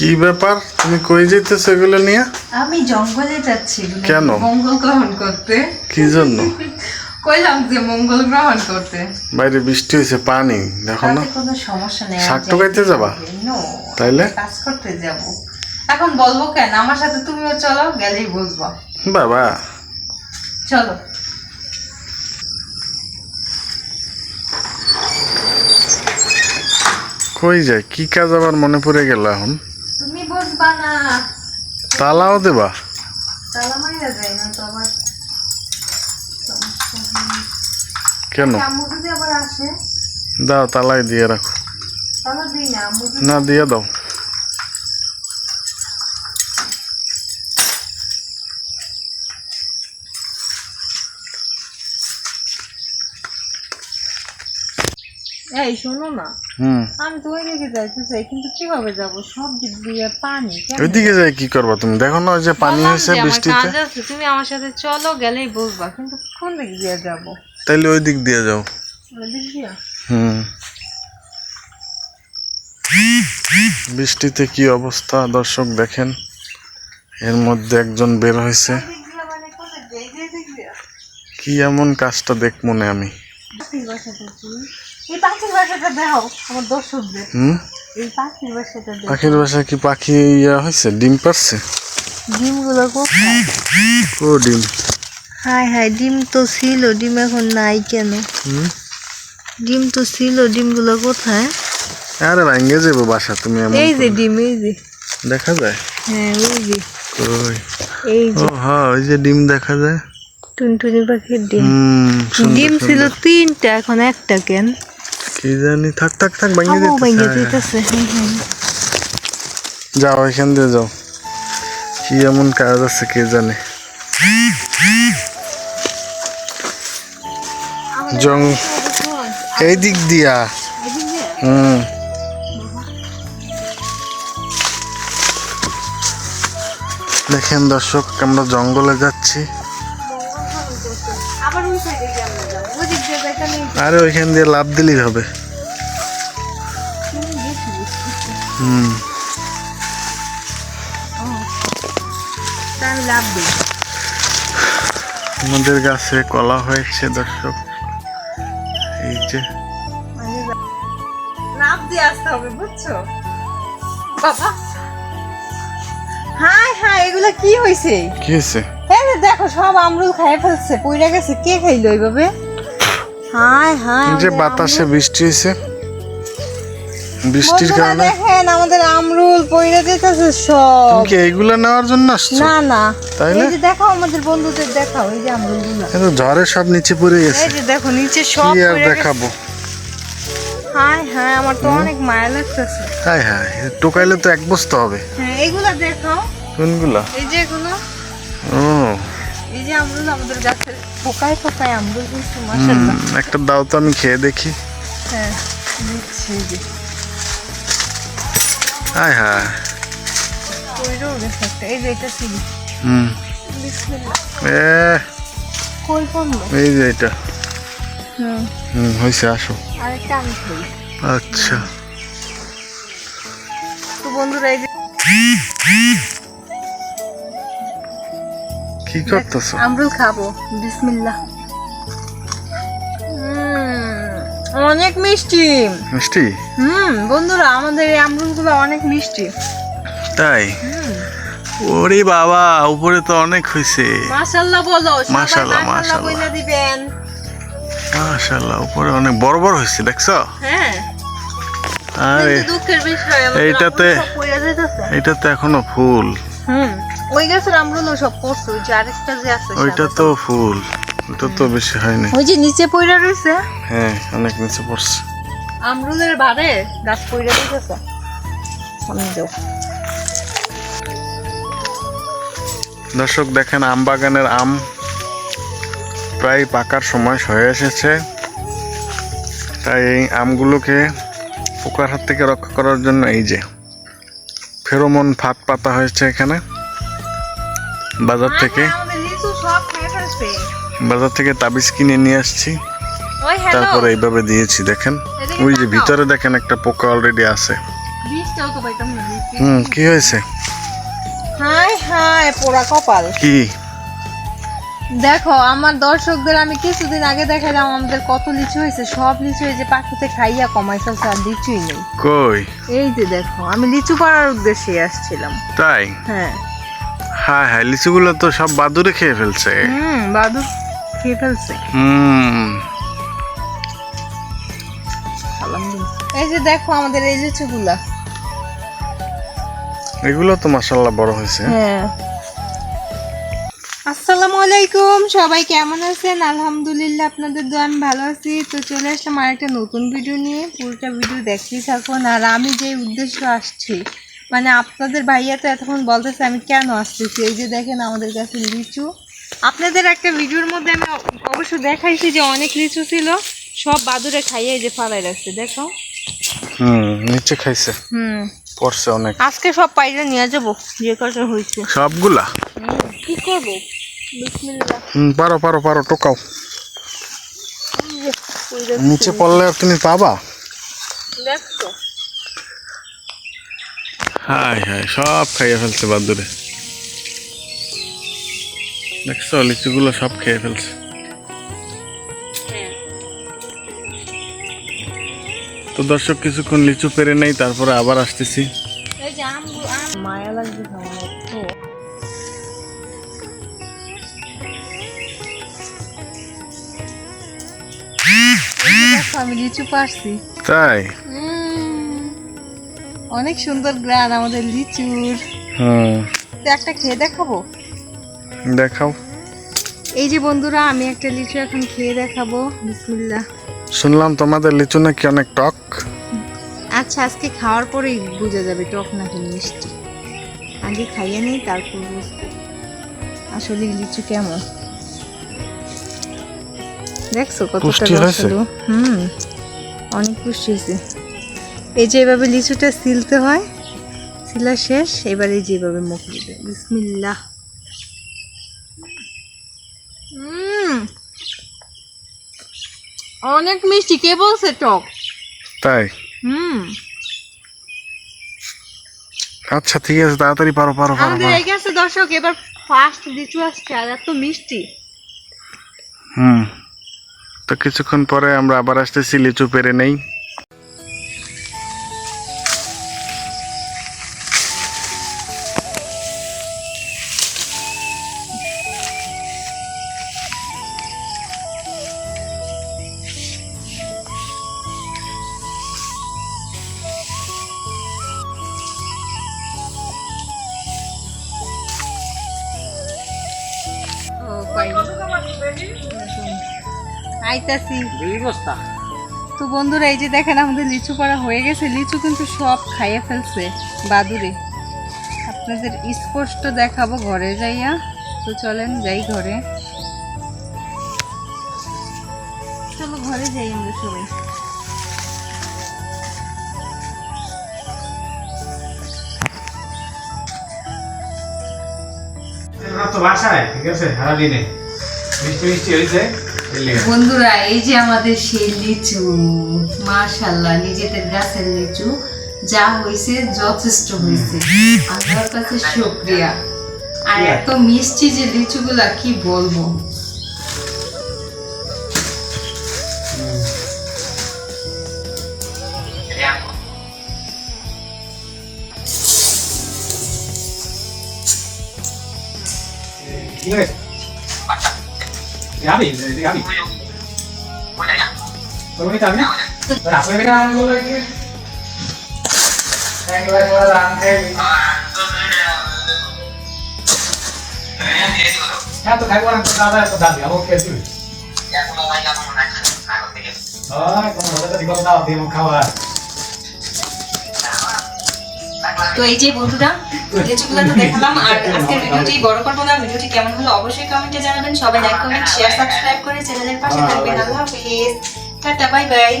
কি ব্যাপার? তুমি কই যেতেছো এগুলো নিয়ে? আমি জঙ্গলে যাচ্ছি কেন? মঙ্গল গ্রহণ করতে। কি জন্য? কইলাম যে মঙ্গল গ্রহণ করতে। বাইরে বৃষ্টি হয়েছে পানি। দেখো না। কোনো সমস্যা নেই শাক টোকাইতে যাবা? তাইলে? কাজ করতে যাব। এখন বলব কেন? আমার সাথে তুমিও চলো গেলেই বুঝব। বাবা। চলো। কই যায়? কি কাজ আবার মনে পড়ে গেল এখন? বুঝবা না তালাও দেবা? তালা মাইরা যায় না তো আবার। কেন? আম্মু যদি আবার আসে? দাও তালাই দিয়ে রাখো। তালা দিই না আম্মু না দিয়ে দাও। এই শোনো না। আমি তো ওই দিকে যাইতে চাই কিন্তু কীভাবে যাব? সব দিক দিয়ে পানি ওইদিকে যাই কি করবা তুমি? দেখো না ওই যে পানি হয়েছে বৃষ্টিতে। তুমি আমার সাথে চলো গেলেই বুঝবা কিন্তু কোন দিক দিয়ে যাব? তাইলে ওই দিক দিয়ে যাও। ওই দিক দিয়ে? হুম। বৃষ্টিতে কি অবস্থা? দর্শক দেখেন এর মধ্যে একজন বের হয়েছে। মানে? কি এমন কাজটা দেখ মনে আমি? এই পাখির বাসাটা দেখো আমার দর্শকদের হুম? এই পাখির বাসাটা দেখো। পাখির বাসায় কি পাখি ইয়া হয়েছে? ডিম পারছে? ডিমগুলো কোথায়? ও ডিম। হাই হাই ডিম তো ছিল ডিম এখন নাই কেন? হুম? ডিম তো ছিল ডিমগুলো কোথায়? আরে ভাঙ্গে যাব বাসা তুমি এই যে ডিম এই যে। দেখা যায়? হ্যাঁ ওই যে। কই? এই ও হ্যাঁ ওই যে ডিম দেখা যায়। টুনটুনি পাখির ডিম। ডিম ছিল তিনটা এখন একটা কেন? কি জানি থাক থাক থাক ভাঙ্গে হাবু ভেঙে দিতেছে দিতেছে হ্যাঁ হ্যাঁ যাও এখান দিয়ে যাও। কি এমন কাজ আছে কে জানে? জং এই দিক দিয়া। হুম। দেখেন দর্শক আমরা জঙ্গলে যাচ্ছি। আবার ওই সাইডে আরে ওইখান দিয়ে লাভ দিলেই হবে। হুম। আমাদের গাছে কলা হয়েছে দর্শক। এই যে। লাভ দিয়ে আসতে হবে বুঝছ? বাবা। হাই হাই এগুলা কি হয়েছে কি হয়েছে দেখো সব আমরুল খাই ফেলছে পইরা গেছে। কে খাইলো এইভাবে? হাই এই যে বাতাসে বৃষ্টি হয়েছে বৃষ্টির কারণে। দেখেন আমাদের আমরুল পইরা যেতেছে সব। তুমি কি এইগুলা নেওয়ার জন্য আসছো? না না? এই যে দেখাও আমাদের বন্ধুদের দেখাও এই যে আমরুলগুলা ঝড়ে সব নিচে পড়ে গেছে। এই যে দেখো নিচে সব গেছে। দেখাবো? হাই হাই আমার তো অনেক মায়া লাগতেছে। হাই হাই টোকাইলে তো এক বস্তা হবে। হ্যাঁ এইগুলা দেখাও। কোনগুলা? এই যে এগুলো। ও। এই যে আমরুল আমাদের গাছের পোকায় পোকায় আমরুল কিন্তু মাশাআল্লাহ। একটা দাও তো আমি খেয়ে দেখি। হ্যাঁ দিচ্ছি এই যে। হাই হাই কইরও গেছে এই যে এটা ছিল। হুম। বিসমিল্লাহ। এ কই পড়ল? এই যে এটা। হুম। হুম হয়েছে আসো। আরেকটা আমি খাই আচ্ছা। তো বন্ধুরা এই যে কি করতেছো? আমরুল খাব। বিসমিল্লাহ। অনেক মিষ্টি। মিষ্টি? হুম বন্ধুরা আমাদের এই আমরুলগুলো অনেক মিষ্টি। তাই? ওরে বাবা উপরে তো অনেক হয়েছে মাশাআল্লাহ বলো মাশাআল্লাহ, মাশাআল্লাহ মাশাআল্লাহ। বইলা দিবেন। মাশাল্লাহ উপরে অনেক বড় বড় হয়েছে দেখছ? হ্যাঁ। আরে দুঃখের বিষয় এইটাতে- আমরুল সব পইড়া যাইতাছে। এটা তো এখনও ফুল। হুম। ওই গাছের আমরুলও সব পড়ছে ওই যে আরেকটা যে আছে ওইটা তো ফুল ওটা তো বেশি হয়নি। ওই যে নিচে পইড়া রয়েছে হ্যাঁ অনেক নিচে পড়ছে। আমরুলের বারে গাছ পইড়া দিতেছে সামনে যাও। দর্শক দেখেন আম বাগানের আম প্রায় পাকার সময় হয়ে এসেছে। তাই এই আমগুলোকে পোকার হাত থেকে রক্ষা করার জন্য এই যে ফেরোমন ফাঁদ পাতা হয়েছে এখানে। বাজার থেকে। বাজার থেকে তাবিজ কিনে নিয়ে আসছি। তারপরে এইভাবে দিয়েছি দেখেন। ওই যে ভিতরে দেখেন একটা পোকা অলরেডি আছে। হুম কি হয়েছে? কি? দেখো আমার দর্শকদের আমি কিছুদিন আগে দেখালাম আমাদের কত লিচু হয়েছে সব লিচু যে পাখিতে খাইয়া কমাই ফেলছে আর লিচুই নেই। কই? এই যে দেখো আমি লিচু পাড়ার উদ্দেশ্যে আসছিলাম। তাই? হ্যাঁ। হ্যাঁ হ্যাঁ লিচুগুলো তো সব বাদুরে খেয়ে ফেলছে। হুম বাদু খেয়ে ফেলছে। হুম। এই যে দেখো আমাদের এই লিচুগুলা। এগুলো তো মাসাল্লাহ বড় হয়েছে। হ্যাঁ। আসসালামু আলাইকুম সবাই কেমন আছেন? আলহামদুলিল্লাহ আপনাদের দোয়া আমি ভালো আছি। তো চলে আসলাম আরেকটা নতুন ভিডিও নিয়ে। পুরোটা ভিডিও দেখতেই থাকুন। আর আমি যে উদ্দেশ্য আসছি মানে আপনাদের ভাইয়া তো এতক্ষণ বলতেছে আমি কেন আসতেছি? এই যে দেখেন আমাদের কাছে লিচু। আপনাদের একটা ভিডিওর মধ্যে আমি অবশ্য দেখাইছি যে অনেক লিচু ছিল সব বাদুরে খাইয়ে এই যে ফালাই রাখছে দেখো। হুম নিচে খাইছে। হুম। পড়ছে অনেক। আজকে সব পাইলে নিয়ে যাব যে কটা হয়েছে সবগুলা? কি করব? হুম পারো পারো পারো টোকাও। নিচে পড়লে তুমি পাবা। দেখছ হাই হাই সব খাইয়ে ফেলছে বাদুরে। দেখছ লিচুগুলো সব খেয়ে ফেলছে। হ্যাঁ তো দর্শক কিছুক্ষণ লিচু পেরে নেই তারপরে আবার আসতেছি। এই যে আমগুলো আম। মায়া লাগছে আমার তো এই যে দেখো, আমি লিচু পারছি তাই? অনেক সুন্দর গ্রান আমাদের লিচুর। হুম একটা খেয়ে দেখাবো? দেখাও। এই যে বন্ধুরা আমি একটা লিচু এখন খেয়ে দেখাবো। বিসমিল্লাহ। শুনলাম তোমাদের লিচু নাকি অনেক টক। আচ্ছা আজকে খাওয়ার পরেই বোঝা যাবে টক নাকি মিষ্টি। আগে খাইয়ে নেই তারপর আসলে লিচু কেমন? দেখছ কতটা রস হুম অনেক পুষ্টি হয়েছে। এই যে এভাবে লিচুটা সিলতে হয় সিলা শেষ এবারে যেভাবে মুখ দিবে। বিসমিল্লাহ। হুম অনেক মিষ্টি। কে বলছে টক? তাই? হুম। আচ্ছা ঠিক আছে তাড়াতাড়ি পারো পারো পারো আমাদের এই গেছে দর্শক এবার ফার্স্ট লিচু আসছে আর এত মিষ্টি। হুম। তো কিছুক্ষণ পরে আমরা আবার আসতেছি লিচু পেরে নেই। আইতাছি। তো বন্ধুরা এই যে দেখেন আমাদের লিচু পাড়া হয়ে গেছে। লিচু কিন্তু সব খাইয়ে ফেলছে বাদুরে। আপনাদের স্পষ্ট দেখাবো ঘরে যাইয়া। তো চলেন যাই ঘরে। চলো ঘরে যাই আমরা সবাই। তো বাসায় ঠিক আছে? সারাদিনে। মিষ্টি মিষ্টি হয়েছে। বন্ধুরা এই যে আমাদের সেই লিচু মাশাল্লাহ নিজেদের গাছের লিচু যা হয়েছে যথেষ্ট হয়েছে আল্লাহর কাছে শুক্রিয়া। আর এত মিষ্টি যে লিচুগুলা কি বলব? ঠিক আছে যাবি যাবি তুমি যাবি না রাখবে বেটা আমি বলব কি একবার একবার রান খাই হ্যাঁ তো খাইবো না তো দাদা তো দাবি আমাকে খেয়ে দিবি হয় তোমার মজা তো দাও দিয়ে মুখ খাওয়া তো এই যে বন্ধুরা লিচুগুলো তো দেখালাম, আর আজকের ভিডিওটি বড় করব না, ভিডিওটি কেমন হলো অবশ্যই কমেন্টে জানাবেন। সবাই লাইক কমেন্ট শেয়ার সাবস্ক্রাইব করে চ্যানেলের পাশে থাকবেন। আল্লাহ হাফিজ। Tata bye bye